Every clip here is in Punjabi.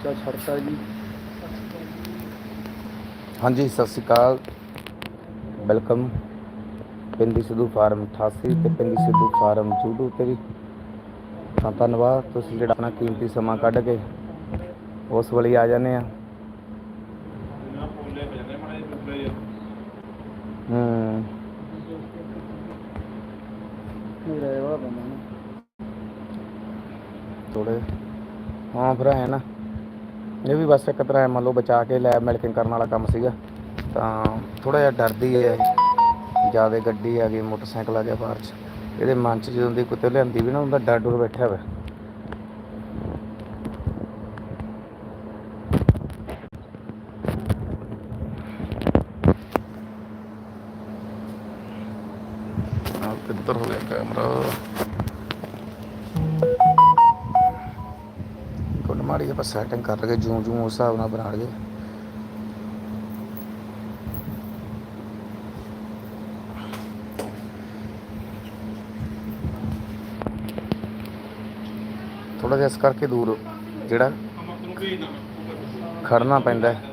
ਬੱਚਾ ਛੱਡਤਾ ਜੀ। ਹਾਂਜੀ, ਸਤਿ ਸ਼੍ਰੀ ਅਕਾਲ। ਵੈਲਕਮ। ਪਿੰਡੀ ਸਿੱਧੂ ਫਾਰਮ 88 ਤੇ ਪਿੰਡੀ ਸਿੱਧੂ ਫਾਰਮ YouTube ਤੇ ਵੀ। ਤਾਂ ਧੰਨਵਾਦ। ਤੁਸੀਂ ਜਿਹੜਾ ਆਪਣਾ ਕੀਮਤੀ ਸਮਾਂ ਕੱਢ ਕੇ ਉਸ ਵੇਲੇ ਆ ਜਾਂਦੇ ਆ ਹੂੰ ਮੇਰਾ ਇਹ ਵਾਲਾ ਬੰਦਾ ਨਾ ਥੋੜੇ ਹਾਂ ਫਿਰ ਹੈ ਨਾ ਇਹ ਵੀ ਬਸ ਇੱਕ ਤਰ੍ਹਾਂ ਮੰਨ ਲਓ ਬਚਾ ਕੇ ਲੈਬ ਮਿਲਕਿੰਗ ਕਰਨ ਵਾਲਾ ਕੰਮ ਸੀਗਾ। ਤਾਂ ਥੋੜਾ ਜਿਹਾ ਡਰਦੀ ਹੈ ਜ਼ਿਆਦਾ ਗੱਡੀ ਆ ਗਈ, ਮੋਟਰਸਾਈਕਲ ਆ ਗਿਆ ਬਾਹਰ ਚ। ਇਹਦੇ ਮਨ ਚ ਜਦੋਂ ਦੀ ਕੁੱਤੇ ਲਿਆਂਦੀ ਵੀ ਨਾ, ਉਹਦਾ ਡਰ ਡਰ ਬੈਠਾ ਹੋਇਆ। ਆਪਾਂ ਸੈਟਿੰਗ ਕਰ ਲਗੇ ਜੂਮ ਜੂਮ ਉਸ ਹਿਸਾਬ ਨਾਲ ਬਣਾ ਲਗੇ ਥੋੜਾ ਜਿਹਾ ਇਸ ਕਰਕੇ ਦੂਰ ਜਿਹੜਾ ਖੜਨਾ ਪੈਂਦਾ ਹੈ।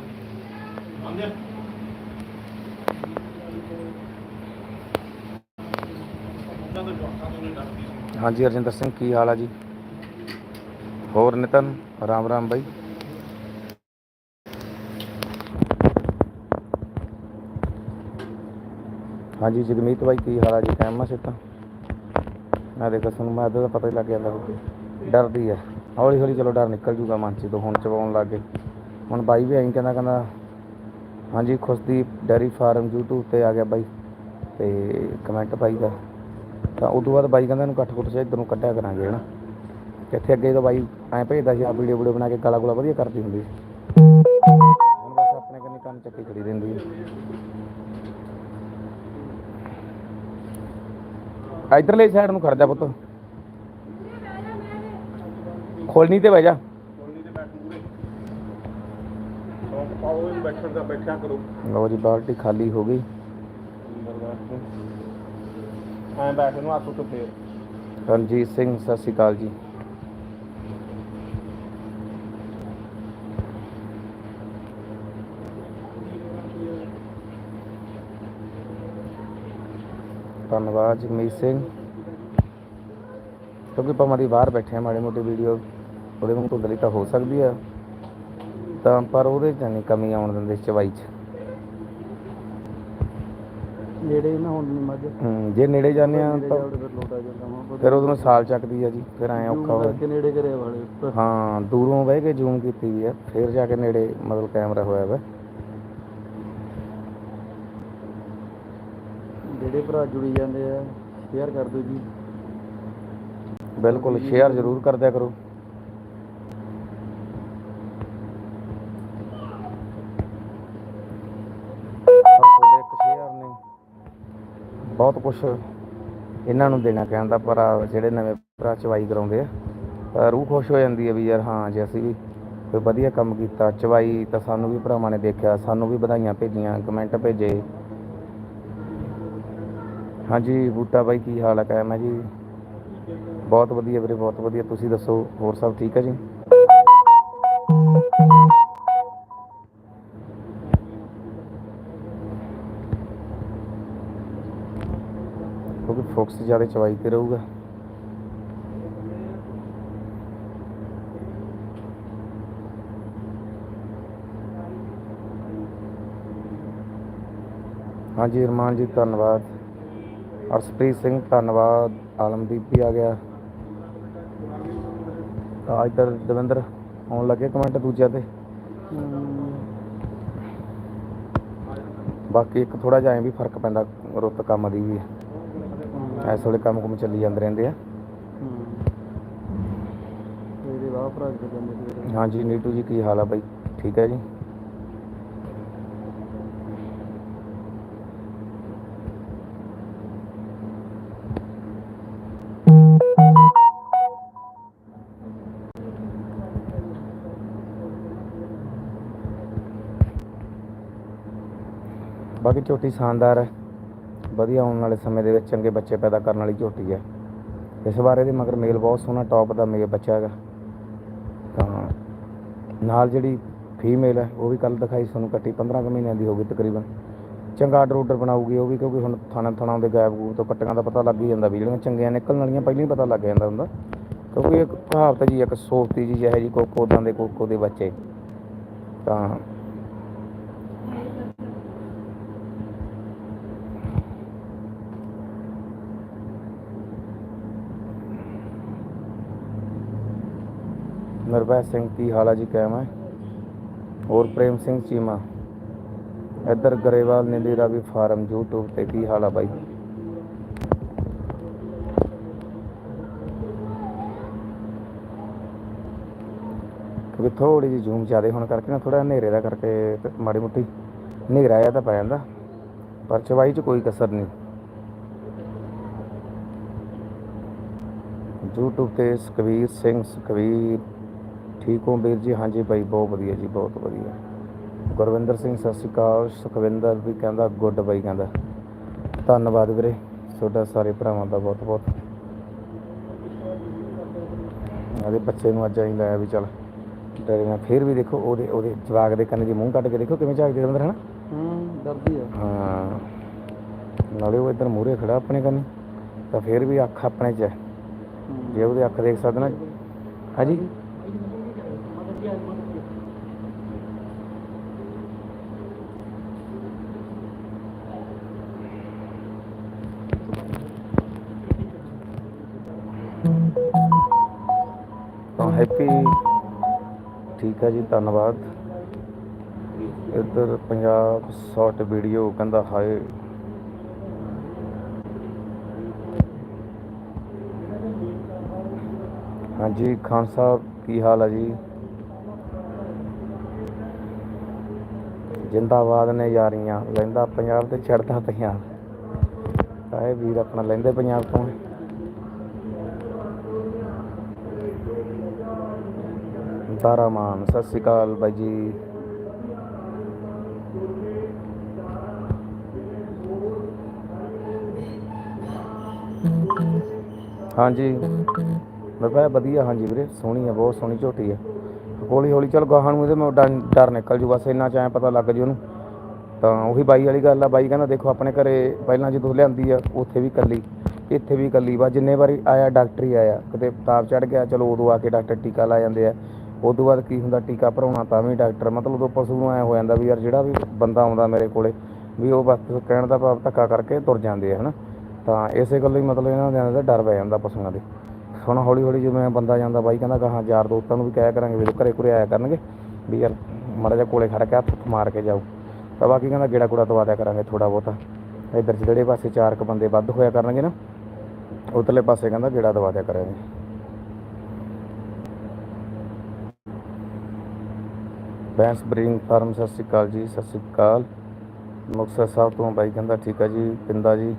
ਹਾਂਜੀ ਅਰਜਿੰਦਰ ਸਿੰਘ, ਕੀ ਹਾਲ ਆ ਜੀ ਹੋਰ ਨਿਤਨ, ਰਾਮ ਰਾਮ ਬਾਈ। ਹਾਂਜੀ, ਜਗਮੀਤ ਬਾਈ, ਕੀ ਹਾਲ ਆ ਜੀ? ਟਾਈਮ ਮਾ ਸਿੱਤਾ ਮੈਂ ਦੇਖੋ, ਤੁਹਾਨੂੰ ਮੈਂ ਅੱਧਾ ਦਾ ਪਤਾ ਹੀ ਲੱਗ ਜਾਂਦਾ ਹੋਊ। ਡਰਦੀ ਹੈ ਹੌਲੀ ਹੌਲੀ ਚਲੋ ਡਰ ਨਿਕਲ ਜੂਗਾ ਮਨ ਚ ਤੋਂ ਹੁਣ ਚਵਾਉਣ ਲੱਗ ਗਏ। ਹੁਣ ਬਾਈ ਵੀ ਐਂ ਕਹਿੰਦਾ ਕਹਿੰਦਾ, ਹਾਂਜੀ, ਖੁਸ਼ਦੀਪ ਡੈਰੀ ਫਾਰਮ YouTube ਤੇ ਆ ਗਿਆ ਬਾਈ, ਤੇ ਕਮੈਂਟ ਪਾਈ ਦਾ। ਤਾਂ ਉਦੋਂ ਬਾਅਦ ਬਾਈ ਕਹਿੰਦਾ, ਇਹਨੂੰ ਕੱਟ ਕੁੱਟ ਚ ਇੱਧਰ ਨੂੰ ਕੱਢਿਆ ਕਰਾਂਗੇ, ਹਨਾ? ਇੱਥੇ ਅੱਗੇ ਤਾਂ ਬਾਈ ਐਂ ਭੇਜਦਾ ਸੀ ਆ ਵੀਡੀਓ ਵੀਡੀਓ ਬਣਾ ਕੇ ਗਾਲਾ ਗੁਲਾ ਵਧੀਆ ਕਰਦੀ ਹੁੰਦੀ ਸੀ। ਹੁਣ ਬਸ ਆਪਣੇ ਕੰਨੀ ਕੰਮ ਚੱਕੀ ਖੜੀ ਰਹਿੰਦੀ ਹੈ। ਇਧਰਲੇ ਸਾਈਡ ਨੂੰ ਖੜ ਜਾ ਪੁੱਤ। ਖੋਲਣੀ ਤੇ ਬਹਿ ਜਾ। ਪਾਓ ਜੀ ਬਾਲਟੀ ਖਾਲੀ ਹੋ ਗਈ। ਐਂ ਬੈਠ ਨੂੰ ਹੱਥ ਉੱਤੇ ਫੇਰ। ਰਣਜੀਤ ਸਿੰਘ ਸਤਿ ਸ਼੍ਰੀ ਅਕਾਲ ਜੀ। ਧੰਨਵਾਦ ਜਗਮੀਤ ਸਿੰਘ। ਕਿਉਂਕਿ ਭਾਵੇਂ ਦੀ ਬਾਹਰ ਬੈਠੇ ਆ ਮਾੜੀ ਮੋਟੀ ਵੀਡੀਓ ਉਹਦੇ ਤੋਂ ਤਾਂ ਹੋ ਸਕਦੀ ਆ। ਤਾਂ ਪਰ ਉਹਦੇ ਚ ਨਹੀਂ ਕਮੀ ਆਉਣ ਦਿੰਦੇ ਚਵਾਈ ਚ। ਨੇੜੇ ਨਾ ਹੁਣ ਨਹੀਂ ਮੱਝ। ਹੂੰ, ਜੇ ਨੇੜੇ ਜਾਂਦੇ ਆ ਤਾਂ ਫਿਰ ਜਾਂਦਾ ਉਹਨੂੰ ਸਾਲ ਚੱਕਦੀ ਆ ਜੀ ਫਿਰ ਐਂ ਔਖਾ ਹੋ ਕਰਕੇ ਨੇੜੇ ਕਰਿਆ ਵਾਲੇ। ਹਾਂ ਦੂਰੋਂ ਬਹਿ ਕੇ ਜ਼ੂਮ ਕੀਤੀ ਵੀ ਆ ਫਿਰ ਜਾ ਕੇ ਨੇੜੇ ਮਤਲਬ ਕੈਮਰਾ ਹੋਇਆ ਵਾ। ਜਿਹੜੇ ਭਰਾ ਜੁੜੀ ਜਾਂਦੇ ਆ ਸ਼ੇਅਰ ਕਰ ਦਿਓ ਜੀ। ਬਿਲਕੁਲ ਸ਼ੇਅਰ ਜ਼ਰੂਰ ਕਰਦਿਆ ਕਰੋ। ਬਹੁਤ ਕੁਝ ਇਹਨਾਂ ਨੂੰ ਦੇਣਾ ਕਹਿੰਦਾ ਪਰ ਆਹ ਜਿਹੜੇ ਨਵੇਂ ਭਰਾ ਚਵਾਈ ਕਰਾਉਂਦੇ ਆ ਤਾਂ ਰੂਹ ਖੁਸ਼ ਹੋ ਜਾਂਦੀ ਹੈ ਵੀ ਯਾਰ ਹਾਂ, ਜੇ ਅਸੀਂ ਵੀ ਕੋਈ ਵਧੀਆ ਕੰਮ ਕੀਤਾ, ਚਵਾਈ ਤਾਂ ਸਾਨੂੰ ਵੀ ਭਰਾਵਾਂ ਨੇ ਦੇਖਿਆ, ਸਾਨੂੰ ਵੀ ਵਧਾਈਆਂ ਭੇਜੀਆਂ ਕਮੈਂਟ ਭੇਜੇ। ਹਾਂਜੀ, ਬੂਟਾ ਬਾਈ, ਕੀ ਹਾਲ ਹੈ ਕਾਇਮ ਹੈ ਜੀ। ਬਹੁਤ ਵਧੀਆ ਵੀਰੇ, ਬਹੁਤ ਵਧੀਆ। ਤੁਸੀਂ ਦੱਸੋ, ਹੋਰ ਸਭ ਠੀਕ ਹੈ ਜੀ? ਕਿਉਂਕਿ ਫੋਕਸ ਜ਼ਿਆਦਾ ਚਵਾਈ ਤੇ ਰਹੂਗਾ। ਹਾਂਜੀ ਰਮਾਨ ਜੀ, ਧੰਨਵਾਦ। ਅਰਸ਼ਪ੍ਰੀਤ ਸਿੰਘ ਧੰਨਵਾਦ। ਆਲਮਦੀਪ ਵੀ ਆ ਗਿਆ। ਆ ਇੱਧਰ ਦਵਿੰਦਰ ਆਉਣ ਲੱਗੇ ਕਮੈਂਟ ਦੂਜਿਆਂ ਤੇ। ਬਾਕੀ ਇੱਕ ਥੋੜਾ ਜਿਹਾ ਐਂ ਵੀ ਫ਼ਰਕ ਪੈਂਦਾ ਰੁੱਤ ਕੰਮ ਦੀ ਵੀ। ਇਸ ਵੇਲੇ ਕੰਮ ਕੁਮ ਚੱਲੀ ਜਾਂਦੇ ਰਹਿੰਦੇ ਆ। ਹਾਂਜੀ ਨੀਟੂ ਜੀ ਕੀ ਹਾਲ ਆ ਬਾਈ? ਠੀਕ ਹੈ ਜੀ? ਬਾਕੀ ਝੋਟੀ ਸ਼ਾਨਦਾਰ ਹੈ। ਵਧੀਆ ਆਉਣ ਵਾਲੇ ਸਮੇਂ ਦੇ ਵਿੱਚ ਚੰਗੇ ਬੱਚੇ ਪੈਦਾ ਕਰਨ ਵਾਲੀ ਝੋਟੀ ਹੈ। ਇਸ ਬਾਰੇ ਦੇ ਮਗਰ ਮੇਲ ਬਹੁਤ ਸੋਹਣਾ ਟੌਪ ਦਾ ਮੇਲ ਬੱਚਾ ਹੈਗਾ। ਤਾਂ ਨਾਲ ਜਿਹੜੀ ਫੀਮੇਲ ਹੈ, ਉਹ ਵੀ ਕੱਲ ਦਿਖਾਈ ਸਾਨੂੰ ਕੱਟੀ 15 ਕੁ ਮਹੀਨਿਆਂ ਦੀ ਹੋ ਗਈ ਤਕਰੀਬਨ। ਚੰਗਾ ਆਰਡਰ ਆਰਡਰ ਬਣਾਊਗੀ ਉਹ ਵੀ, ਕਿਉਂਕਿ ਹੁਣ ਥਾਣਾ ਥਾਣਾ ਦੇ ਗਾਇਬ ਗੂਬ ਤੋਂ ਕੱਟੀਆਂ ਦਾ ਪਤਾ ਲੱਗ ਹੀ ਜਾਂਦਾ ਵੀ ਜਿਹੜੀਆਂ ਚੰਗੀਆਂ ਨਿਕਲਣ ਵਾਲੀਆਂ, ਪਹਿਲਾਂ ਹੀ ਪਤਾ ਲੱਗ ਜਾਂਦਾ ਹੁੰਦਾ। ਕਿਉਂਕਿ ਇੱਕ ਕਹਾਵਤ ਜੀ, ਇੱਕ ਸੋਫਤੀ ਜੀ, ਜਿਹੇ ਜੀ ਕੋਕੋ ਉਦਾਂ ਦੇ ਕੋਕੋ ਦੇ ਬੱਚੇ। ਤਾਂ ਨਿਰਭੈ ਸਿੰਘ ਕੀ ਹਾਲਾ ਜੀ ਕਾਇਮ ਹੈ। ਹੋਰ ਪ੍ਰੇਮ ਸਿੰਘ ਚੀਮਾ। ਇੱਧਰ ਗਰੇਵਾਲ ਨੀਲੀ ਵੀ ਫਾਰਮ YouTube ਤੇ ਕੀ ਹਾਲ ਬਾਈ? ਕਿਉਂਕਿ ਥੋੜੀ ਜਿਹੀ ਜ਼ੂਮ ਜ਼ਿਆਦਾ ਹੋਣ ਕਰਕੇ ਨਾ ਥੋੜਾ ਹਨੇਰੇ ਦਾ ਕਰਕੇ ਮਾੜੀ ਮੁੱਟੀ ਹਨੇਰਾ ਆ ਤਾਂ ਪੈ ਜਾਂਦਾ। ਪਰ ਚਵਾਈ 'ਚ ਕੋਈ ਕਸਰ ਨਹੀਂ। YouTube ਤੇ ਸੁਖਵੀਰ ਸਿੰਘ, ਸੁਖਵੀਰ ਠੀਕ ਹੋ ਵੀਰ ਜੀ? ਹਾਂਜੀ ਬਾਈ ਬਹੁਤ ਵਧੀਆ ਜੀ ਬਹੁਤ ਵਧੀਆ। ਗੁਰਵਿੰਦਰ ਸਿੰਘ ਸਤਿ ਸ਼੍ਰੀ ਅਕਾਲ। ਸੁਖਵਿੰਦਰ ਵੀ ਕਹਿੰਦਾ ਗੁੱਡ ਬਾਈ ਕਹਿੰਦਾ। ਧੰਨਵਾਦ ਵੀਰੇ ਤੁਹਾਡਾ ਸਾਰੇ ਭਰਾਵਾਂ ਦਾ ਬਹੁਤ ਬਹੁਤ। ਆਦੇ ਬੱਚੇ ਨੂੰ ਅੱਜ ਆਈ ਲਾਇਆ ਵੀ ਚੱਲ। ਡਰੇ ਨਾ ਫਿਰ ਵੀ ਦੇਖੋ ਉਹਦੇ ਉਹਦੇ ਜਵਾਗ ਦੇ ਕੰਨ ਦੀ ਮੂੰਹ ਕੱਢ ਕੇ ਦੇਖੋ ਕਿਵੇਂ ਝਾਕਦੇ ਅੰਦਰ ਹਨਾ? ਹੂੰ ਡਰਦੀ ਆ। ਹਾਂ। ਨਾਲੇ ਉਹ ਇੱਧਰ ਮੂਹਰੇ ਖੜਾ ਆਪਣੇ ਕੰਨ। ਤਾਂ ਫਿਰ ਵੀ ਅੱਖ ਆਪਣੇ 'ਚ ਹੂੰ। ਜੇ ਉਹਦੀ ਅੱਖ ਦੇਖ ਸਕਦੇ ਨਾ। ਹਾਂਜੀ? ਠੀਕ ਹੈ ਜੀ, ਧੰਨਵਾਦ। ਇੱਧਰ ਪੰਜਾਬ ਸ਼ਾਰਟ ਵੀਡੀਓ ਕਹਿੰਦਾ ਹਾਏ। ਹਾਂਜੀ, ਖਾਨ ਸਾਹਿਬ, ਕੀ ਹਾਲ ਹੈ ਜੀ? ਜਿੰਦਾਬਾਦ ਨੇ ਯਾਰੀਆਂ, ਲੈਂਦਾ ਪੰਜਾਬ ਤੇ ਛੱਡਦਾ ਪੰਜਾਬ ਤਾਂ ਵੀਰ ਆਪਣਾ ਲੈਂਦੇ ਪੰਜਾਬ ਤੋਂ ਹੈ। ਤਾਰਾ ਮਾਨ, ਸਤਿ ਸ਼੍ਰੀ ਅਕਾਲ ਬਾਈ ਜੀ। ਹਾਂਜੀ। ਮੈਂ ਕਿਹਾ ਵਧੀਆ, ਹਾਂਜੀ ਵੀਰੇ, ਸੋਹਣੀ ਆ, ਬਹੁਤ ਸੋਹਣੀ ਝੋਟੀ ਆ। ਹੌਲੀ ਹੌਲੀ ਚਲ ਗਾਹਾਂ ਨੂੰ ਇਹਦੇ ਮੈਂ ਡਰ ਨਿਕਲ ਜੂ ਬਸ ਇੰਨਾ ਚਾਹ ਪਤਾ ਲੱਗ ਜੂ ਉਹਨੂੰ। ਤਾਂ ਉਹੀ ਬਾਈ ਵਾਲੀ ਗੱਲ ਆ, ਬਾਈ ਕਹਿੰਦਾ ਦੇਖੋ ਆਪਣੇ ਘਰੇ ਪਹਿਲਾਂ ਜਦੋਂ ਲਿਆਂਦੀ ਆ, ਉੱਥੇ ਵੀ ਕੱਲੀ ਇੱਥੇ ਵੀ ਕੱਲੀ ਵਾ ਜਿੰਨੇ ਵਾਰੀ ਆਇਆ, ਡਾਕਟਰ ਹੀ ਆਇਆ। ਕਿਤੇ ਤਾਪ ਚੜ ਗਿਆ, ਚਲੋ ਉਦੋਂ ਆ ਕੇ ਡਾਕਟਰ ਟੀਕਾ ਲਾ ਜਾਂਦੇ ਆ। ਉਦੋਂ ਬਾਅਦ ਕੀ ਹੁੰਦਾ, ਟੀਕਾ ਭਰਾਉਣਾ ਤਾਂ ਵੀ ਡਾਕਟਰ, ਮਤਲਬ ਉਦੋਂ ਪਸ਼ੂ ਨੂੰ ਐ ਹੋ ਜਾਂਦਾ ਵੀ ਯਾਰ ਜਿਹੜਾ ਵੀ ਬੰਦਾ ਆਉਂਦਾ ਮੇਰੇ ਕੋਲੇ, ਵੀ ਉਹ ਬਸ ਕਹਿਣ ਦਾ ਭਾਵ ਧੱਕਾ ਕਰਕੇ ਤੁਰ ਜਾਂਦੇ ਆ, ਹਨਾ? ਤਾਂ ਇਸੇ ਗੱਲੋਂ ਹੀ ਮਤਲਬ ਇਹਨਾਂ ਦੇ ਦਾ ਡਰ ਪੈ ਜਾਂਦਾ ਪਸ਼ੂਆਂ ਦੇ। ਹੁਣ ਹੌਲੀ ਹੌਲੀ ਜਿਵੇਂ ਬੰਦਾ ਜਾਂਦਾ, ਬਾਈ ਕਹਿੰਦਾ ਕਹਾਂ ਯਾਰ ਦੋਸਤਾਂ ਨੂੰ ਵੀ ਕਹਿਆ ਕਰਾਂਗੇ ਵੀ ਜਦੋਂ ਘਰੇ ਘੁਰੇ ਆਇਆ ਕਰਨਗੇ, ਵੀ ਯਾਰ ਮਾੜਾ ਜਿਹਾ ਕੋਲੇ ਖੜ ਕੇ ਹੱਥ ਹੁੱਥ ਮਾਰ ਕੇ ਜਾਓ। ਤਾਂ ਬਾਕੀ ਕਹਿੰਦਾ ਗੇੜਾ ਗੁੜਾ ਦਵਾ ਦਿਆ ਕਰਾਂਗੇ ਥੋੜਾ ਬਹੁਤਾ। ਇੱਧਰ ਜਿਹੜੇ ਪਾਸੇ ਚਾਰ ਕ ਬੰਦੇ ਵੱਧ ਹੋਇਆ ਕਰਨਗੇ ਨਾ, ਉਧਰਲੇ ਪਾਸੇ ਕਹਿੰਦਾ ਗੇੜਾ ਦਵਾ ਦਿਆ ਕਰਾਂਗੇ। ਬੈਂਸ ਬ੍ਰਿੰਗ ਫਾਰਮ, ਸਤਿ ਸ਼੍ਰੀ ਅਕਾਲ ਜੀ, ਸਤਿ ਸ਼੍ਰੀ ਅਕਾਲ। ਮੁਕਤਸਰ ਸਾਹਿਬ ਤੋਂ ਬਾਈ ਕਹਿੰਦਾ, ਠੀਕ ਆ ਜੀ, ਪਿੰਦਾ ਜੀ,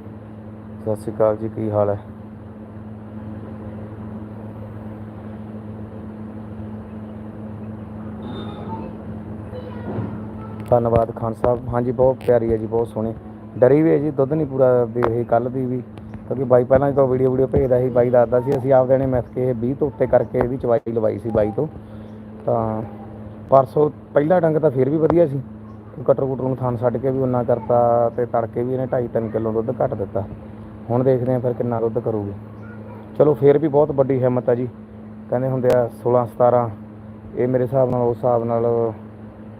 ਸਤਿ ਸ਼੍ਰੀ ਅਕਾਲ ਜੀ, ਕੀ ਹਾਲ ਹੈ? ਧੰਨਵਾਦ ਖਾਨ ਸਾਹਿਬ। ਹਾਂਜੀ ਬਹੁਤ ਪਿਆਰੀ ਹੈ ਜੀ, ਬਹੁਤ ਸੋਹਣੀ। ਡਰੀ ਵੀ ਹੈ ਜੀ, ਦੁੱਧ ਨਹੀਂ ਪੂਰਾ ਦੇ ਰਹੀ ਕੱਲ ਦੀ ਵੀ, ਕਿਉਂਕਿ ਬਾਈ ਪਹਿਲਾਂ ਜਦੋਂ ਵੀਡੀਓ ਵੀਡੀਓ ਭੇਜਦਾ ਸੀ, ਬਾਈ ਦੱਸਦਾ ਸੀ, ਅਸੀਂ ਆਪ ਨੇ ਮਿਸ ਕੇ ਇਹ 20 ਤੋਂ ਉੱਤੇ ਕਰਕੇ ਇਹਦੀ ਚਵਾਈ ਲਵਾਈ ਸੀ ਬਾਈ ਤੋਂ। ਤਾਂ ਪਰਸੋਂ ਪਹਿਲਾ ਡੰਗ ਤਾਂ ਫਿਰ ਵੀ ਵਧੀਆ ਸੀ। ਕਟਰ ਕੁਟਰ ਨੂੰ ਥਾਨ ਛੱਡ ਕੇ ਵੀ ਉਹਨਾਂ ਕਰਤਾ ਤੇ ਤੜਕੇ ਵੀ ਇਹਨੇ 2.5 3 ਕਿਲੋ ਦੁੱਧ ਘੱਟ ਦਿੱਤਾ। ਹੁਣ ਦੇਖਦੇ ਆ ਫਿਰ ਕਿੰਨਾ ਦੁੱਧ ਕਰੂਗੀ। ਚਲੋ ਫਿਰ ਵੀ ਬਹੁਤ ਵੱਡੀ ਹਿੰਮਤ ਆ ਜੀ। ਕਹਿੰਦੇ ਹੁੰਦੇ ਆ 16 17 ਇਹ ਮੇਰੇ ਹਿਸਾਬ ਨਾਲ ਉਸ ਹਿਸਾਬ ਨਾਲ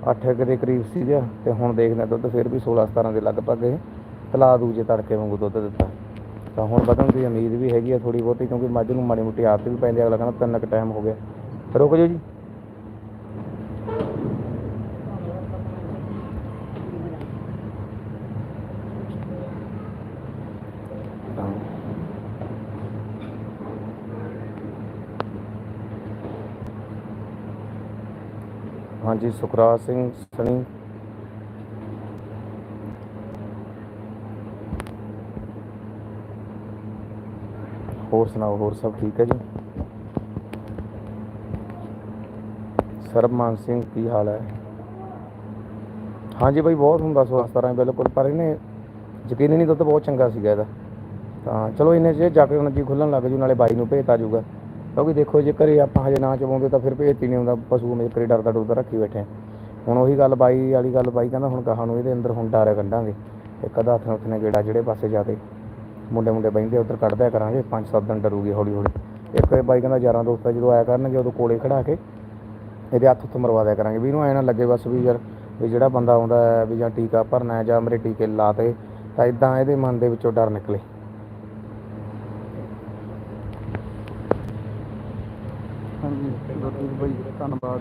8 ਕੁ ਦੇ ਕਰੀਬ ਸੀ ਸੀਗਾ ਤੇ ਹੁਣ ਦੇਖਦੇ ਆ ਦੁੱਧ ਫਿਰ ਵੀ 16 17 ਦੇ ਲਗਭਗ ਇਹ ਤਲਾ ਦੂਜੇ ਤੜਕੇ ਵਾਂਗੂ ਦੁੱਧ ਦਿੱਤਾ। ਤਾਂ ਹੁਣ ਵਧਣ ਦੀ ਉਮੀਦ ਵੀ ਹੈਗੀ ਆ ਥੋੜੀ ਬਹੁਤੀ, ਕਿਉਂਕਿ ਮੱਝ ਨੂੰ ਮਾੜੀ ਮੋਟੀ ਆਦਤ ਵੀ ਪੈਂਦੀ ਅਗਲਾ ਕਹਿੰਦਾ ਤਿੰਨ ਕੁ ਟਾਈਮ ਹੋ ਗਿਆ। ਰੁਕ ਜਾਓ ਜੀ। ਤਾਂ ਹਾਂਜੀ, ਸੁਖਰਾਜ ਸਿੰਘ ਸਣੀ। ਹੋਰ ਸੁਣਾਓ, ਹੋਰ ਸਭ ਠੀਕ ਹੈ ਜੀ? ਸਰਬਮਾਨ ਸਿੰਘ, ਕੀ ਹਾਲ ਹੈ? ਹਾਂਜੀ ਬਾਈ, ਬਹੁਤ ਹੁੰਦਾ ਸੋ ਇਸ ਤਰ੍ਹਾਂ ਬਿਲਕੁਲ, ਪਰ ਇਹਨੇ ਯਕੀਨ ਹੀ ਨਹੀਂ ਦੁੱਧ ਬਹੁਤ ਚੰਗਾ ਸੀਗਾ ਇਹਦਾ। ਤਾਂ ਚਲੋ ਇੰਨੇ ਚ ਜਾ ਕੇ ਹੁਣ ਜੀ ਖੁੱਲਣ ਲੱਗ ਜੂ, ਨਾਲੇ ਬਾਈ ਨੂੰ ਭੇਜਤਾ ਜੂਗਾ ਕਿਉਂਕਿ ਦੇਖੋ ਜੇ ਘਰੇ ਆਪਾਂ ਹਜੇ ਨਾ ਚਵਾਉਂਦੇ ਤਾਂ ਫਿਰ ਭੇਜਤੀ ਨਹੀਂ ਹੁੰਦਾ ਪਸ਼ੂ ਮੇਰੇ ਕਰੇ ਡਰਦਾ ਡਰਦਾ ਰੱਖੀ ਬੈਠੇ ਆ। ਹੁਣ ਉਹੀ ਗੱਲ ਬਾਈ ਵਾਲੀ ਗੱਲ, ਬਾਈ ਕਹਿੰਦਾ ਹੁਣ ਕਹਾਂ ਨੂੰ ਇਹਦੇ ਅੰਦਰ ਹੁਣ ਡਾਰੇ ਕੱਢਾਂਗੇ। ਇੱਕ ਅੱਧਾ ਹੱਥ ਨਾਲ ਉੱਥੇ ਗੇੜਾ ਜਿਹੜੇ ਪਾਸੇ ਜਾਦੇ ਮੁੰਡੇ ਮੁੰਡੇ ਬਹਿੰਦੇ ਉੱਧਰ ਕੱਢਦਿਆ ਕਰਾਂਗੇ, ਪੰਜ ਸੱਤ ਦਿਨ ਡਰੂਗੀ ਹੌਲੀ ਹੌਲੀ। ਇੱਕ ਬਾਈ ਕਹਿੰਦਾ ਯਾਰਾਂ ਦੋਸਤਾਂ ਜਦੋਂ ਆਇਆ ਕਰਨਗੇ ਉਦੋਂ ਕੋਲੇ ਖੜਾ ਕੇ ਇਹਦੇ ਹੱਥ ਉੱਤ ਮਰਵਾ ਦਿਆ ਕਰਾਂਗੇ। ਵੀ ਇਹਨੂੰ ਐ ਨਾ ਲੱਗੇ ਬਸ ਵੀ ਯਾਰ, ਵੀ ਜਿਹੜਾ ਬੰਦਾ ਆਉਂਦਾ ਹੈ ਵੀ ਜਾਂ ਟੀਕਾ ਭਰਨਾ ਜਾਂ ਮੇਰੇ ਟੀਕੇ ਲਾਤੇ ਤਾਂ ਇਦਾਂ ਇਹਦੇ ਮਨ ਦੇ ਵਿੱਚੋਂ ਡਰ ਨਿਕਲੇ। ਹਾਂਜੀ ਗੁਰਦੀਪ ਬਾਈ, ਧੰਨਵਾਦ।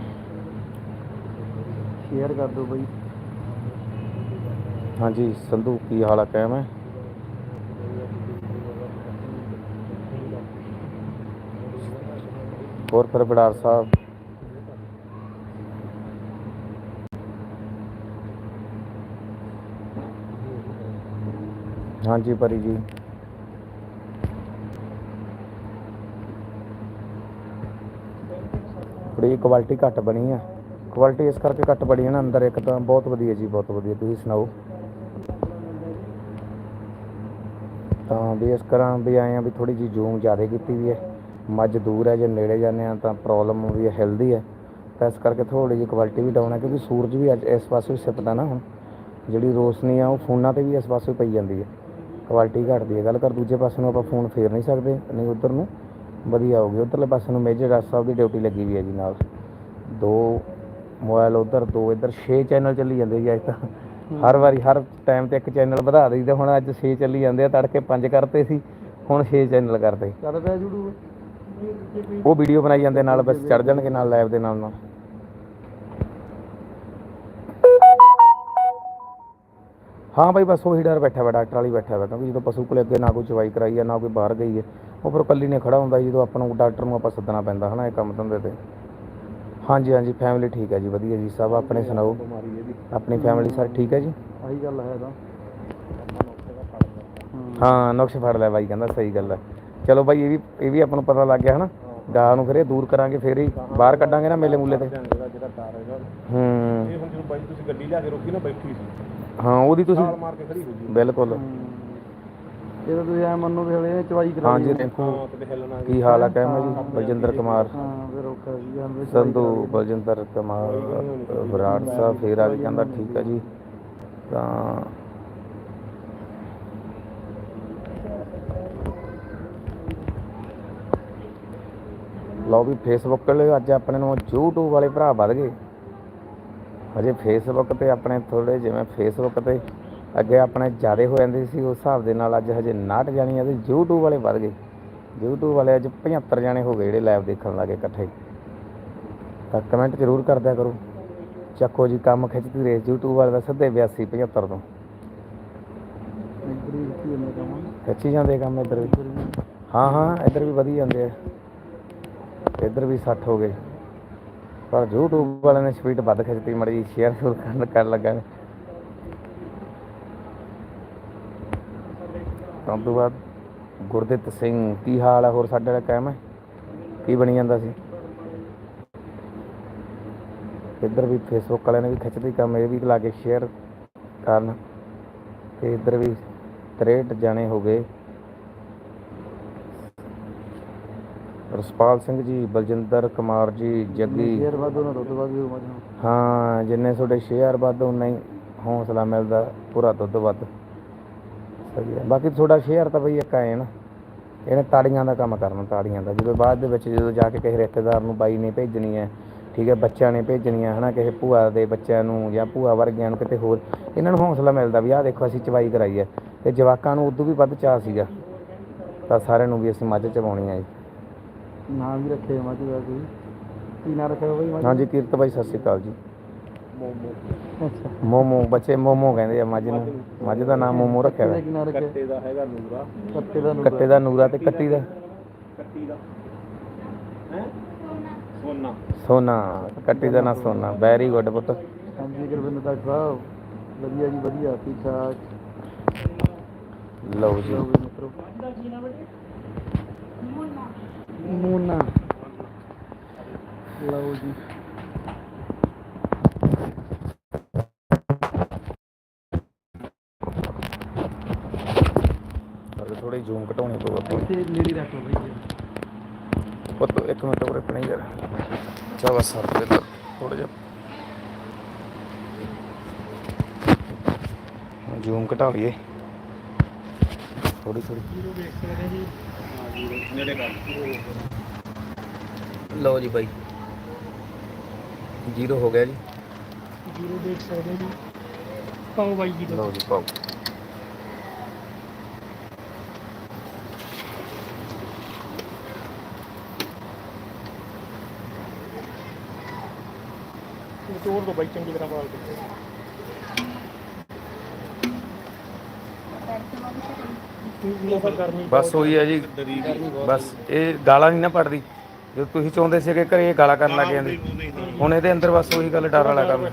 ਸ਼ੇਅਰ ਕਰ ਦਿਓ ਬਾਈ। ਹਾਂਜੀ, ਸੰਧੂ, ਕੀ ਹਾਲ ਆ? ਕਾਇਮ ਹੈ? ਹੋਰ ਫਿਰ ਬੜਾਰ ਸਾਹਿਬ? ਹਾਂਜੀ, ਪਰੀ ਜੀ। ਥੋੜੀ ਕੁਆਲਿਟੀ ਘੱਟ ਬਣੀ ਆ। ਕੁਆਲਿਟੀ ਇਸ ਕਰਕੇ ਘੱਟ ਬਣੀ ਹੈ ਨਾ ਅੰਦਰ, ਇੱਕ ਤਾਂ ਬਹੁਤ ਵਧੀਆ ਜੀ, ਬਹੁਤ ਵਧੀਆ। ਤੁਸੀਂ ਸੁਣਾਓ? ਤਾਂ ਵੀ ਇਸ ਕਰਾਂ ਵੀ ਆਏ ਆ ਵੀ ਥੋੜੀ ਜੀ ਜ਼ੂਮ ਜ਼ਿਆਦਾ ਕੀਤੀ ਵੀ ਹੈ। ਮੱਝ ਦੂਰ ਹੈ, ਜੇ ਨੇੜੇ ਜਾਂਦੇ ਆ ਤਾਂ ਪ੍ਰੋਬਲਮ ਵੀ ਹੈਲਦੀ ਹੈ। ਤਾਂ ਇਸ ਕਰਕੇ ਥੋੜੀ ਜਿਹੀ ਕੁਆਲਿਟੀ ਵੀ ਡਾਊਨ ਹੈ, ਕਿਉਂਕਿ ਸੂਰਜ ਵੀ ਅੱਜ ਇਸ ਪਾਸੇ ਵੀ ਸਿੱਪਦਾ ਨਾ ਹੁਣ। ਜਿਹੜੀ ਰੋਸ਼ਨੀ ਆ, ਉਹ ਫੋਨਾਂ ਤੇ ਵੀ ਇਸ ਪਾਸੇ ਪਈ ਜਾਂਦੀ ਹੈ। ਕੁਆਲਿਟੀ ਘਟਦੀ ਹੈ। ਗੱਲ ਕਰ ਦੂਜੇ ਪਾਸੇ ਨੂੰ ਆਪਾਂ ਫੋਨ ਫੇਰ ਨਹੀਂ ਸਕਦੇ, ਨਹੀਂ ਉਧਰ ਨੂੰ। ਵਧੀਆ ਹੋ ਗਈ। ਉਧਰਲੇ ਪਾਸੇ ਨੂੰ ਮੇਜਰ ਡਾਕਟਰ ਸਾਹਿਬ ਦੀ ਡਿਊਟੀ ਲੱਗੀ ਵੀ ਹੈ ਜੀ ਨਾਲ। ਦੋ ਮੋਬਾਈਲ ਉਧਰ ਦੋ ਇੱਧਰ 6 ਚੈਨਲ ਚੱਲੀ ਜਾਂਦੇ ਜੀ ਅੱਜ ਤਾਂ। ਹਰ ਵਾਰੀ ਹਰ ਟਾਈਮ ਤੇ ਇੱਕ ਚੈਨਲ ਵਧਾ ਦਈਦਾ ਹੁਣ ਅੱਜ 6 ਚੱਲੀ ਜਾਂਦੇ ਆ ਤੜਕੇ 5 ਕਰਤੇ ਸੀ ਹੁਣ 6 ਚੈਨਲ ਜੁੜੂ। ਉਹ ਵੀਡੀਓ ਬਣਾਈ ਜਾਂਦੇ ਨਾਲ ਬਸ ਚੜ ਜਾਣਗੇ ਨਾਲ ਲਾਈਵ ਦੇ ਨਾਲ ਨਾਲ। ਹਾਂ ਬਾਈ ਬਸ ਉਹੀ ਡਰ ਬੈਠਾ ਵਾ ਡਾਕਟਰ ਵਾਲੀ ਬੈਠਾ ਵਾ ਕਿਉਂਕਿ ਜਦੋਂ ਪਸ਼ੂ ਕੋਲੇ ਅੱਗੇ ਨਾ ਕੋਈ ਚਵਾਈ ਕਰਾਈ ਹੈ ਨਾ ਕੋਈ ਬਾਹਰ ਗਈ ਹੈ ਉਹ ਫਿਰ ਕੱਲੀ ਨੇ ਖੜਾ ਹੁੰਦਾ ਜਦੋਂ ਆਪਾਂ ਨੂੰ ਡਾਕਟਰ ਨੂੰ ਆਪਾਂ ਸੱਦਣਾ ਪੈਂਦਾ ਹਨਾ ਇਹ ਕੰਮ ਧੰਦੇ ਤੇ। ਹਾਂਜੀ ਹਾਂਜੀ ਫੈਮਿਲੀ ਠੀਕ ਹੈ ਜੀ ਵਧੀਆ ਜੀ ਸਭ ਆਪਣੇ ਸੁਣਾਓ? ਆਪਣੀ ਫੈਮਿਲੀ ਸਾਰੇ ਠੀਕ ਹੈ ਜੀ? ਆਹੀ ਗੱਲ ਹੈ ਤਾਂ। ਹਾਂ ਨੁਕਸ ਫੜ ਲਿਆ ਬਾਈ ਕਹਿੰਦਾ ਸਹੀ ਗੱਲ ਹੈ ਚਲੋ ਬਾਈ ਇਹ ਵੀ ਇਹ ਵੀ ਆਪਾਂ ਨੂੰ ਪਤਾ ਲੱਗ ਗਿਆ ਹਨਾ। ਗਾਹ ਨੂੰ ਫਿਰ ਇਹ ਦੂਰ ਕਰਾਂਗੇ ਫਿਰ ਹੀ ਬਾਹਰ ਕੱਢਾਂਗੇ ਨਾ ਮੇਲੇ ਮੂਲੇ ਤੇ। ਹੂੰ। ਇਹ ਹੁਣ ਜਦੋਂ ਬਾਈ ਤੁਸੀਂ ਗੱਡੀ ਲਿਆ ਕੇ ਰੋਕੀ ਨਾ ਬੈਠੀ ਸੀ। ਹਾਂ ਉਹਦੀ ਤੁਸੀਂ ਛਾਲ ਮਾਰ ਕੇ ਖੜੀ ਹੋ ਗਈ ਬਿਲਕੁਲ। ਇਹ ਤਾਂ ਤੁਸੀਂ ਐ ਮੰਨੋ ਵੀ ਹਲੇ ਚਵਾਈ ਕਰਾ ਹਾਂਜੀ ਲਈ। ਰਿੰਕੂ ਹਾਂ ਤੇ ਹਿੱਲਣਾ ਕੀ ਹਾਲ ਹੈ ਕਹਿਮਾ ਜੀ? ਬਲਜਿੰਦਰ ਕੁਮਾਰ। ਹਾਂ ਫਿਰ ਔਖਾ ਜੀ ਜਾਂਦੇ ਸੰਧੂ ਬਲਜਿੰਦਰ ਕੁਮਾਰ ਵਿਰਾਟ ਸਾਹਿਬ ਫੇਰਾ ਵੀ ਕਹਿੰਦਾ ਠੀਕ ਹੈ ਜੀ। ਤਾਂ ਲਓ ਵੀ ਫੇਸਬੁੱਕ ਤੇ ਅੱਜ ਆਪਣੇ ਨੂੰ YouTube ਵਾਲੇ ਭਰਾ ਵੱਧ ਗਏ। ਹਜੇ ਫੇਸਬੁੱਕ ਤੇ ਆਪਣੇ ਥੋੜੇ ਜਿਵੇਂ ਫੇਸਬੁੱਕ ਤੇ ਅੱਗੇ ਆਪਣੇ ਜ਼ਿਆਦੇ ਹੋ ਜਾਂਦੇ ਸੀ ਉਸ ਹਿਸਾਬ ਦੇ ਨਾਲ ਅੱਜ ਹਜੇ 59 ਜਾਣੀ ਆ ਤੇ YouTube ਵਾਲੇ ਵੱਧ ਗਏ। YouTube ਵਾਲੇ ਅੱਜ 75 ਜਾਣੇ ਹੋ ਗਏ ਜਿਹੜੇ ਲਾਈਵ ਦੇਖਣ ਲੱਗੇ ਇਕੱਠੇ। ਤਾਂ ਕਮੈਂਟ ਜ਼ਰੂਰ ਕਰਦਿਆ ਕਰੋ। ਚੱਕੋ ਜੀ ਕੰਮ ਖਿੱਚਦੀ ਰੇਸ YouTube ਵਾਲੇ ਦਾ ਸਿੱਧੇ 82 75 ਤੋਂ। ਖਿੱਚੀ ਜਾਂਦੇ ਕੰਮ। ਇੱਧਰ ਵੀ। ਹਾਂ ਹਾਂ ਇੱਧਰ ਵੀ ਵਧੀ ਜਾਂਦੇ ਆ। ਇੱਧਰ ਵੀ 60 ਹੋ ਗਏ। ਪਰ YouTube ਵਾਲਿਆਂ ਨੇ ਸਪੀਡ ਵੱਧ ਖਿੱਚਤੀ, ਮੜੀ ਸ਼ੇਅਰ ਸ਼ੁਰੂ ਕਰਨ ਕਰਨ ਲੱਗਾ ਨੇ। ਤਾਂ ਉਸ ਤੋਂ ਬਾਅਦ ਗੁਰਦਿੱਤ ਸਿੰਘ, ਕੀ ਹਾਲ ਹੈ ਹੋਰ ਸਾਡੇ ਵਾਲਾ ਕਾਇਮ ਹੈ? ਕੀ ਬਣੀ ਜਾਂਦਾ ਸੀ? ਇੱਧਰ ਵੀ ਫੇਸਬੁੱਕ ਵਾਲਿਆਂ ਨੇ ਵੀ ਖਿੱਚਦੀ ਕੰਮ, ਇਹ ਵੀ ਲਾ ਕੇ ਸ਼ੇਅਰ ਕਰਨ। ਤੇ ਇੱਧਰ ਵੀ 63 ਜਾਣੇ ਹੋ ਗਏ। ਰਸਪਾਲ ਸਿੰਘ ਜੀ ਬਲਜਿੰਦਰ ਕੁਮਾਰ ਜੀ ਜੱਗੀ। ਸ਼ੇਅਰ ਵਾਧੋ ਦੁੱਧ ਵਾਧੂ ਹੋ ਹਾਂ ਜਿੰਨੇ ਤੁਹਾਡੇ ਸ਼ੇਅਰ ਵੱਧ ਉਨਾ ਹੀ ਹੌਸਲਾ ਮਿਲਦਾ ਪੂਰਾ ਦੁੱਧ ਵੱਧ। ਸਹੀ ਹੈ। ਬਾਕੀ ਤੁਹਾਡਾ ਸ਼ੇਅਰ ਤਾਂ ਬਈ ਇੱਕ ਆਏ ਨਾ ਇਹਨੇ ਤਾੜੀਆਂ ਦਾ ਕੰਮ ਕਰਨਾ ਤਾੜੀਆਂ ਦਾ। ਜਦੋਂ ਬਾਅਦ ਦੇ ਵਿੱਚ ਜਦੋਂ ਜਾ ਕੇ ਕਿਸੇ ਰਿਸ਼ਤੇਦਾਰ ਨੂੰ ਬਾਈ ਨੇ ਭੇਜਣੀ ਹੈ ਠੀਕ ਹੈ ਬੱਚਿਆਂ ਨੇ ਭੇਜਣੀਆਂ ਹਨਾ ਕਿਸੇ ਭੂਆ ਦੇ ਬੱਚਿਆਂ ਨੂੰ ਜਾਂ ਭੂਆ ਵਰਗਿਆਂ ਨੂੰ ਕਿਤੇ ਹੋਰ ਇਹਨਾਂ ਨੂੰ ਹੌਸਲਾ ਮਿਲਦਾ ਵੀ ਆਹ ਦੇਖੋ ਅਸੀਂ ਚਵਾਈ ਕਰਾਈ ਹੈ। ਤੇ ਜਵਾਕਾਂ ਨੂੰ ਉਦੋਂ ਵੀ ਵੱਧ ਚਾਅ ਸੀਗਾ। ਤਾਂ ਸਾਰਿਆਂ ਨੂੰ ਵੀ ਅਸੀਂ ਮੱਝ ਚਵਾਉਣੀ ਹੈ ਜੀ। ਨਾਮ ਵੀ ਰੱਖੇ ਮੱਝ ਦਾ ਕੋਈ। ਕੀ ਨਾਂ ਰੱਖਿਆ ਬਈ ਮੱਝ ਹਾਂਜੀ ਕੀਰਤ ਬਾਈ ਸਤਿ ਸ਼੍ਰੀ ਅਕਾਲ ਜੀ। ਮੋਮੋ। ਅੱਛਾ। ਮੋਮੋ ਬੱਚੇ ਮੋਮੋ ਕਹਿੰਦੇ ਆ ਮੱਝ ਨੂੰ। ਮੱਝ ਦਾ ਨਾਮ ਮੋਮੋ ਰੱਖਿਆ ਹੋਇਆ। ਕੀ ਰੱਖਿਆ? ਦਾ ਹੈਗਾ ਨੂਰਾ। ਕੱਟੇ ਦਾ ਕੱਟੇ ਦਾ ਨੂਰਾ ਤੇ ਕੱਟੀ ਦਾ। ਕੱਟੀ ਦਾ। ਹੈ? ਸੋਨਾ। ਸੋਨਾ। ਕੱਟੀ ਦਾ ਨਾਂ ਸੋਨਾ। ਵੈਰੀ ਗੁੱਡ ਪੁੱਤ। ਹਾਂਜੀ ਗੁਰਵਿੰਦਰ ਡਾਕਟਰ ਸਾਹਿਬ ਵਧੀਆ ਜੀ ਵਧੀਆ। ਠੀਕ ਠਾਕ। ਲਓ ਜੀ। ਮਿੱਤਰੋ। ਮੋਨਾ। ਲਓ ਜੀ। ਥੋੜੀ ਜ਼ੂਮ ਘਟਾਉਣੀ ਪਊ ਆਪਾਂ। ਇੱਥੇ ਨੇੜੇ ਰੱਖ ਲਓ ਬਈ ਉਹ ਤੋਂ ਇੱਕ ਮਿੰਟ ਉਰੇ ਪਣੀ ਯਾਰ। ਚਾ ਬਸ ਸਰ ਤੇ ਥੋੜਾ ਜਿਹਾ। ਜ਼ੂਮ ਘਟਾ ਲਈਏ। ਥੋੜੀ ਥੋੜੀ ਨੇੜੇ ਕਰ ਲਓ ਜੀ ਬਾਈ। ਜ਼ੀਰੋ ਹੋ ਗਿਆ ਜੀ। ਜੀਰੋ ਦੇਖ ਸਕਦੇ ਜੀ। ਪਾਓ ਬਾਈ ਜੀ ਲਓ ਜੀ ਪਾਓ। ਤੋੜ ਦੋ ਬਾਈ ਚੰਗੀ ਤਰ੍ਹਾਂ ਬਾਲ ਕੇ ਬਸ ਹੋਈ ਹੈ ਜੀ। ਬਸ ਇਹ ਗਾਲਾਂ ਨਹੀਂ ਨਾ ਪੜਦੀ। ਜੋ ਤੁਸੀਂ ਚਾਹੁੰਦੇ ਸੀਗੇ ਘਰੇ ਇਹ ਗਾਲਾਂ ਕਰਨ ਲੱਗ ਜਾਂਦੇ। ਹੁਣ ਇਹਦੇ ਅੰਦਰ ਬਸ ਉਹੀ ਗੱਲ ਡਰ ਵਾਲਾ ਕੰਮ।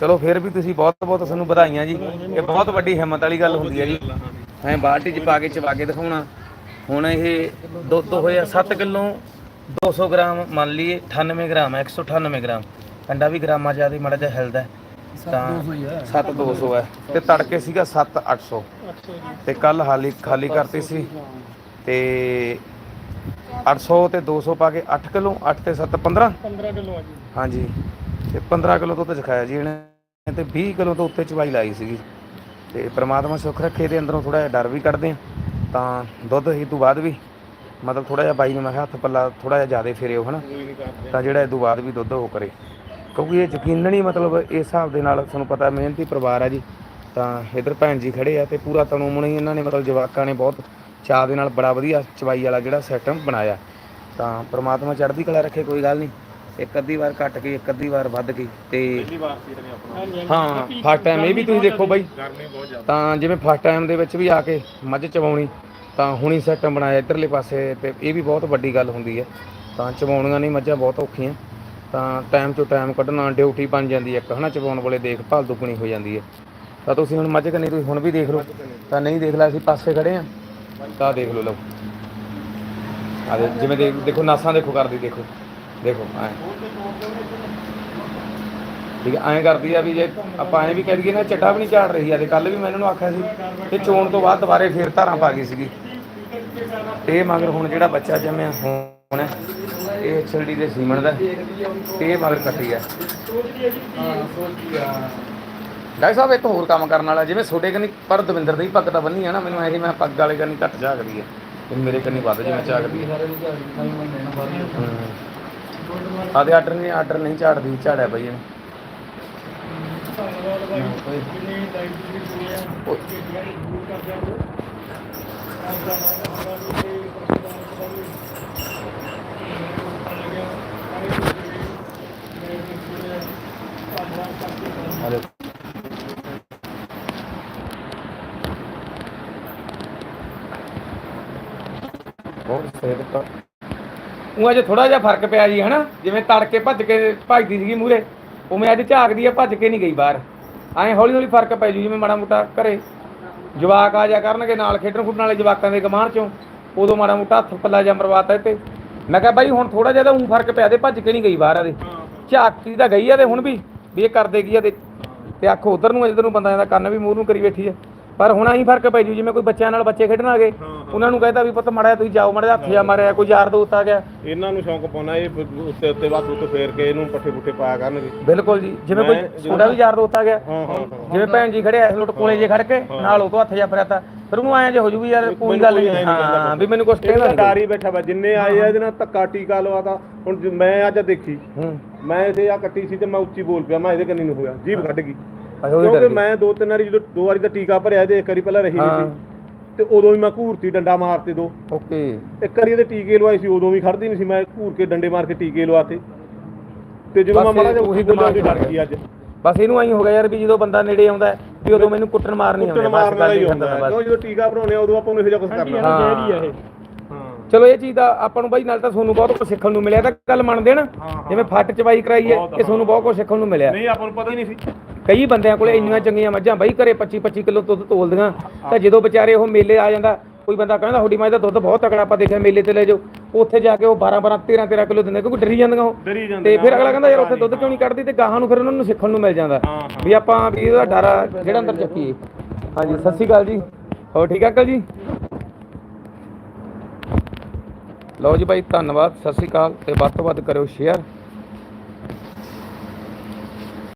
ਚਲੋ ਫਿਰ ਵੀ ਤੁਸੀਂ ਬਹੁਤ ਬਹੁਤ ਤੁਹਾਨੂੰ ਵਧਾਈਆਂ ਜੀ। ਇਹ ਬਹੁਤ ਵੱਡੀ ਹਿੰਮਤ ਵਾਲੀ ਗੱਲ ਹੁੰਦੀ ਹੈ ਜੀ। ਐ ਬਾਲਟੀ 'ਚ ਪਾ ਕੇ ਚਵਾ ਕੇ ਦਿਖਾਉਣਾ। ਹੁਣ ਇਹ ਦੁੱਧ ਹੋਇਆ 7 ਕਿਲੋ 200 ਗ੍ਰਾਮ ਮੰਨ ਲਈਏ 98 ਗ੍ਰਾਮ ਹੈ 198 ਗ੍ਰਾਮ। ਅੰਡਾ ਵੀ ਗ੍ਰਾਮਾਂ ਜ਼ਿਆਦਾ ਮਾੜਾ ਜਿਹਾ ਹਿਲਦਾ ਹੈ। ਤਾਂ 7200 ਹੈ ਤੇ ਤੜਕੇ ਸੀਗਾ 7800 ਅੱਛਾ ਜੀ। ਤੇ ਕੱਲ ਹਾਲੀ ਖਾਲੀ ਕਰਤੀ ਸੀ ਤੇ 800 ਤੇ 200 ਪਾ ਕੇ 8 ਕਿਲੋ 8 ਤੇ 7 15 15 ਕਿਲੋ ਆ ਜੀ। ਹਾਂਜੀ। ਤੇ 15 ਕਿਲੋ ਦੁੱਧ ਚਖਾਇਆ ਜੀ ਇਹਨੇ। ਤੇ 20 ਕਿਲੋ ਤੋਂ ਉੱਤੇ ਚਵਾਈ ਲਾਈ ਸੀਗੀ। ਤੇ ਪ੍ਰਮਾਤਮਾ ਸੁੱਖ ਰੱਖੇ ਦੇ ਅੰਦਰੋਂ ਥੋੜਾ ਜਿਹਾ ਡਰ ਵੀ ਕੱਢਦੇ ਆ ਤਾਂ ਦੁੱਧ ਹੀ ਤੋਂ ਬਾਅਦ ਵੀ ਮਤਲਬ ਥੋੜਾ ਜਿਹਾ ਬਾਈ ਨੂੰ ਮੈਂ ਕਿਹਾ ਹੱਥ ਪੱਲਾ ਥੋੜਾ ਜਿਹਾ ਜ਼ਿਆਦਾ ਫੇਰਿਓ ਹਨਾ। ਤਾਂ ਜਿਹੜਾ ਇਹ ਤੋਂ ਬਾਅਦ ਵੀ ਦੁੱਧ ਉਹ ਕਰੇ। ਕਿਉਂਕਿ ਇਹ ਯਕੀਨਨ ਹੀ ਮਤਲਬ ਇਸ ਹਿਸਾਬ ਦੇ ਨਾਲ ਤੁਹਾਨੂੰ ਪਤਾ ਮਿਹਨਤੀ ਪਰਿਵਾਰ ਆ ਜੀ। ਤਾਂ ਇਧਰ ਭੈਣ ਜੀ ਖੜੇ ਆ ਤੇ ਪੂਰਾ ਤਣੂ ਮੁਣੀ ਇਹਨਾਂ ਨੇ ਮਤਲਬ ਜਵਾਕਾਂ ਨੇ ਬਹੁਤ ਚਾਅ ਦੇ ਨਾਲ ਬੜਾ ਵਧੀਆ ਚਵਾਈ ਵਾਲਾ ਜਿਹੜਾ ਸਿਸਟਮ ਬਣਾਇਆ। ਤਾਂ ਪ੍ਰਮਾਤਮਾ ਚੜ੍ਹਦੀ ਕਲਾ ਰੱਖੇ ਕੋਈ ਗੱਲ ਨਹੀਂ। ਇੱਕ ਅੱਧੀ ਵਾਰ ਘਟ ਗਈ ਇੱਕ ਅੱਧੀ ਵਾਰ ਵੱਧ ਗਈ ਤੇ ਪਹਿਲੀ ਵਾਰ ਸੀ ਇਹਨੇ ਆਪਣਾ। ਹਾਂਜੀ ਹਾਂ ਫਸਟ ਟਾਈਮ ਇਹ ਵੀ ਤੁਸੀਂ ਦੇਖੋ ਬਾਈ। ਗਰਮੀ ਬਹੁਤ ਜ਼ਿਆਦਾ। ਤਾਂ ਜਿਵੇਂ ਫਸਟ ਟਾਈਮ ਦੇ ਵਿੱਚ ਵੀ ਆ ਕੇ ਮੱਝ ਚਵਾਉਣੀ ਤਾਂ ਹੁਣੀ ਸਿਸਟਮ ਬਣਾਇਆ ਇਧਰਲੇ ਪਾਸੇ ਤੇ ਇਹ ਵੀ ਬਹੁਤ ਵੱਡੀ ਗੱਲ ਹੁੰਦੀ ਹੈ। ਤਾਂ ਚਵਾਉਣੀਆਂ ਨਹੀਂ ਮੱਝਾਂ ਬਹੁਤ ਔਖੀਆਂ। ਤਾਂ ਟਾਈਮ ਤੋਂ ਟਾਈਮ ਕੱਢਣਾ ਡਿਊਟੀ ਬਣ ਜਾਂਦੀ ਹੈ ਇੱਕ, ਹਨਾ? ਚਵਾਉਣ ਵੇਲੇ ਦੇਖਭਾਲ ਦੁੱਗਣੀ ਹੋ ਜਾਂਦੀ ਹੈ। ਤਾਂ ਤੁਸੀਂ ਹੁਣ ਮੱਝ ਕੰਨੀ, ਤੁਸੀਂ ਹੁਣ ਵੀ ਦੇਖ ਲਓ। ਤਾਂ ਨਹੀਂ ਦੇਖ ਲਿਆ ਅਸੀਂ ਪਾਸੇ ਖੜੇ ਆ ਤਾਂ ਦੇਖ ਲਓ ਲਓ। ਆ ਜਿਵੇਂ ਦੇਖੋ, ਨਾਸਾਂ ਦੇਖੋ ਕਰਦੀ, ਦੇਖੋ। ਦੇਖੋ, ਐ। ਠੀਕ ਹੈ, ਐਂ ਕਰਦੀ ਆ ਵੀ ਜੇ ਆਪਾਂ ਐਂ ਵੀ ਕਹਿ ਦਈਏ ਨਾ, ਚੱਡਾ ਵੀ ਨਹੀਂ ਝਾੜ ਰਹੀ ਆ ਤੇ ਕੱਲ ਵੀ ਮੈਂ ਇਹਨਾਂ ਨੂੰ ਆਖਿਆ ਸੀ ਤੇ ਚੋਣ ਤੋਂ ਬਾਅਦ ਦੁਬਾਰੇ ਫੇਰ ਧਾਰਾਂ ਪਾ ਗਈ ਸੀਗੀ। ਤੇ ਮਗਰ ਹੁਣ ਜਿਹੜਾ ਬੱਚਾ ਜੰਮਿਆ, ਹੁਣ ਇਹ ਛਲੜੀ ਦੇ ਸੀਮਣ ਦਾ। ਤੇ ਇਹ ਮਗਰ ਕੱਟੀ ਆ। ਡਾਕਟਰ ਸਾਹਿਬ, ਇੱਕ ਹੋਰ ਕੰਮ ਕਰਨ ਵਾਲਾ, ਜਿਵੇਂ ਛੋਟੇ ਕੰਨੀ, ਪਰ ਦਵਿੰਦਰ ਦੀ ਪੱਗ ਤਾਂ ਬੰਨੀ ਆ ਨਾ, ਮੈਨੂੰ ਐ ਸੀ ਮੈਂ ਪੱਗ ਵਾਲੇ ਕੰਨੀ ਘੱਟ ਝਾਕਦੀ ਆ। ਤੇ ਮੇਰੇ ਕੰਨੀ ਵੱਧ ਜਿਵੇਂ ਝਾਕਦੀ ਆ। ਆਦੇ ਆਰਡਰ ਨਹੀਂ ਆਰਡਰ ਨਹੀਂ ਝਾੜਦੀ, ਝਾੜਿਆ ਬਈ ਇਹਨੇ ਉਹ- ਦੂਰ ਕਰ ਦਿਆਂਗੇ ਆ ਦੇਖੋ ਬਹੁਤ ਸੇਧ ਤਾਂ ਉਹ ਅਜੇ ਥੋੜਾ ਜਿਹਾ ਫ਼ਰਕ ਪਿਆ ਜੀ, ਹਨਾ? ਜਿਵੇਂ ਤੜਕੇ ਭੱਜ ਕੇ ਭੱਜਦੀ ਸੀਗੀ ਮੂਰੇ ਉਵੇਂ ਅੱਜ ਝਾਕਦੀ ਆ, ਭੱਜ ਕੇ ਨਹੀਂ ਗਈ ਬਾਹਰ। ਐਂ ਹੌਲੀ ਹੌਲੀ ਫ਼ਰਕ ਪੈ ਜੂ, ਜਿਵੇਂ ਮਾੜਾ ਮੋਟਾ ਘਰੇ ਜਵਾਕ ਆ ਜਾ ਕਰਨਗੇ, ਨਾਲ ਖੇਡਣ ਖੁੱਡਣ ਵਾਲੇ ਜਵਾਕਾਂ ਦੇ ਗਮਾਨ ਚੋਂ। ਉਦੋਂ ਮਾੜਾ ਮੋਟਾ ਹੱਥ ਪੱਲਾ ਜਾਂ ਮਰਵਾਤਾ ਤੇ ਮੈਂ ਕਿਹਾ, ਬਾਈ, ਹੁਣ ਥੋੜਾ ਜਿਹਾ ਤਾਂ ਉਹ ਫ਼ਰਕ ਪਿਆ, ਤੇ ਭੱਜ ਕੇ ਨਹੀਂ ਗਈ ਬਾਹਰ ਇਹਦੇ ਝਾਕਦੀ ਤਾਂ ਗਈ ਆ ਤੇ ਹੁਣ ਵੀ ਵੀ ਇਹ ਕਰਦੇ ਕੀ ਆ ਤੇ ਤੇ ਅੱਖ ਉਧਰ ਨੂੰ, ਇਧਰ ਨੂੰ ਬੰਦਾ ਜਾਂਦਾ, ਕੰਨ ਵੀ ਮੂੰਹ ਨੂੰ ਕਰੀ ਬੈਠੀ ਆ। ਪਰ ਹੁਣ ਆਹੀ ਫ਼ਰਕ ਪੈ ਜੂ ਜਿਵੇਂ ਕੋਈ ਬੱਚਿਆਂ ਨਾਲ ਬੱਚੇ ਖੇਡਣ ਆ ਗਏ ਉਹਨਾਂ ਨੂੰ ਕਹਿੰਦਾ ਵੀ ਪੁੱਤ ਮੜਿਆ ਤੁਸੀਂ ਜਾਓ ਮੜਿਆ ਹੱਥ ਜਾ ਮਾਰਿਆ ਕੋਈ ਯਾਰ ਦੋਸਤ ਆ ਗਿਆ। ਇਹਨਾਂ ਨੂੰ ਸ਼ੌਂਕ ਪਾਉਣਾ ਇਹ ਉੱਤੇ ਉੱਤੇ ਬਸ ਉੱਤੇ ਫੇਰ ਕੇ ਇਹਨੂੰ ਪੱਠੇ ਪੁੱਠੇ ਪਾਇਆ ਕਰਨਗੇ। ਬਿਲਕੁਲ ਜੀ ਜਿਵੇਂ ਕੋਈ ਛੋਟਾ ਵੀ ਯਾਰ ਦੋਸਤ ਆ ਗਿਆ ਜਿਵੇਂ ਭੈਣ ਜੀ ਖੜੇ ਐ ਲੋਟ ਕੋਲੇ ਜੇ ਖੜ ਕੇ ਨਾਲ ਉਹ ਤੋਂ ਹੱਥ ਜਾ ਫੜਾਤਾ ਫਿਰ ਉਹਨੂੰ ਐਂ ਜੇ ਹੋ ਜੂ ਵੀ ਯਾਰ ਕੋਈ ਗੱਲ ਨਹੀਂ ਹਾਂ ਵੀ ਮੈਨੂੰ ਇਹਦਾ ਨਹੀਂ ਡਾਰੀ ਬੈਠਾ ਵਾ ਜਿੰਨੇ ਆਏ ਆ ਇਹਦੇ ਨਾਲ ਧੱਕਾ ਟੀਕਾ ਲਵਾਤਾ ਹੁਣ ਮੈਂ ਅੱਜ ਦੇਖੀ ਮੈਂ ਇਹਦੇ ਆ ਕੱਟੀ ਸੀ ਤੇ ਮੈਂ ਉੱਚੀ ਬੋਲ ਪਿਆ ਮੈਂ ਇਹਦੇ ਕੰਨੀ ਨੂੰ ਹੋਇਆ ਜੀਭ ਕੱਢ ਗਈ। ਅੱਛਾ ਉਹਦੇ ਕਿਉਂਕਿ ਮੈਂ ਦੋ ਤਿੰਨ ਵਾਰੀ ਜਦੋਂ ਦੋ ਵਾਰੀ ਦਾ ਟੀਕਾ ਭਰਿਆ ਇਹਦੇ ਇੱਕ ਵਾਰੀ ਪਹਿਲਾਂ ਰਹੀ ਨਹੀਂ ਹਾਂ। ਸੀ ਤੇ ਉਦੋਂ ਵੀ ਮੈਂ ਘੂਰਤੀ ਡੰਡਾ ਮਾਰਤੇ ਦੋ। ਓਕੇ। ਇੱਕ ਵਾਰੀ ਇਹਦੇ ਟੀਕੇ ਲਵਾਏ ਸੀ ਉਦੋਂ ਵੀ ਖੜਦੀ ਨਹੀਂ ਸੀ ਮੈਂ ਘੂਰ ਕੇ ਡੰਡੇ ਮਾਰ ਕੇ ਟੀਕੇ ਲਵਾਤੇ। ਤੇ ਜਦੋਂ ਮੈਂ ਬਸ ਮਾੜਾ ਜਿਹਾ ਉਹੀ ਬੋਲਿਆ ਦਿਮਾਗ ਡਰ ਗਈ ਅੱਜ। ਬਸ ਇਹਨੂੰ ਐਂ ਹੋ ਗਿਆ ਯਾਰ ਵੀ ਜਦੋਂ ਬੰਦਾ ਨੇੜੇ ਆਉਂਦਾ ਹੈ, ਵੀ ਉਦੋਂ ਮੈਨੂੰ ਕੁੱਟਣ ਮਾਰਨੀ ਕੁੱਟਣ ਆਉਂਦੀ ਮਾਰਨ ਵਾਲਾ ਹੀ ਬਸ ਹੁੰਦਾ ਹੈ। ਕਿਉਂ ਜਦੋਂ ਟੀਕਾ ਭਰਾਉਣੇ ਆ ਉਦੋਂ ਆਪਾਂ ਨੂੰ ਇਹੋ ਜਿਹਾ ਕੁਝ ਕਰਨਾ। ਹਾਂ। ਜਹਿਰੀ ਆ ਇਹ। ਹਾਂ। ਚਲੋ ਇਹ ਚੀਜ਼ ਦਾ ਆਪਾਂ ਨੂੰ ਬਾਈ ਨਾਲ ਤਾਂ ਤੁਹਾਨੂੰ ਬਹੁਤ ਕੁਝ ਸਿੱਖਣ ਨੂੰ ਮਿਲਿਆ ਤਾਂ ਗੱਲ ਮੰਨਦੇ ਨਾ। ਜਿਵੇਂ ਫੱਟ ਚਵਾਈ ਕਰਾਈ ਹੈ ਇਹ ਤੁਹਾਨੂੰ ਬਹੁਤ ਕੁਝ ਸਿੱਖਣ ਨੂੰ ਮਿਲਿਆ। ਨਹੀਂ ਆਪਾਂ ਨੂੰ ਪਤਾ ਹੀ ਨਹੀਂ ਸੀ। ਕਈ ਬੰਦਿਆਂ ਕੋਲੇ ਇੰਨੀਆਂ ਚੰਗੀਆਂ ਮੱਝਾਂ ਬਾਈ ਘਰੇ 25 25 ਕਿਲੋ ਦੁੱਧ ਤੋਲਦੀਆਂ ਤਾਂ ਜਦੋਂ ਵਿਚਾਰੇ ਉਹ ਮੇਲੇ ਆ ਜਾਂਦਾ ਕੋਈ ਬੰਦਾ ਕਹਿੰਦਾ ਤੁਹਾਡੀ ਮੱਝ ਦਾ ਦੁੱਧ ਬਹੁਤ ਤਕੜਾ ਆਪਾਂ ਦੇਖਿਆ ਮੇਲੇ ਤੇ ਲੈ ਜਾਓ ਉੱਥੇ ਜਾ ਕੇ ਉਹ 12 12 13 13 ਕਿਲੋ ਦਿੰਦੇ ਕਿਉਂਕਿ ਡਰੀ ਜਾਂਦੀਆਂ ਉਹ। ਤੇ ਫਿਰ ਅਗਲਾ ਕਹਿੰਦਾ ਯਾਰ ਉੱਥੇ ਦੁੱਧ ਕਿਉਂ ਨਹੀਂ ਕੱਢਦੀ ਤੇ ਗਾਹਾਂ ਨੂੰ ਫਿਰ ਉਹਨਾਂ ਨੂੰ ਸਿੱਖਣ ਨੂੰ ਮਿਲ ਜਾਂਦਾ। ਵੀ ਆਪਾਂ ਵੀ ਇਹਦਾ ਡਰ ਜਿਹੜਾ ਅੰਦਰ ਚੱਕੀਏ। ਹਾਂਜੀ ਸਤਿ ਸ਼੍ਰੀ ਅਕਾਲ ਜੀ। ਹੋਰ ਠੀਕ ਆ ਅੰਕਲ ਜੀ? ਲਓ ਜੀ ਬਾਈ ਧੰਨਵਾਦ ਸਤਿ ਸ਼੍ਰੀ ਅਕਾਲ ਤੇ ਵੱਧ ਤੋਂ ਵੱਧ ਕਰਿਓ ਸ਼ੇਅਰ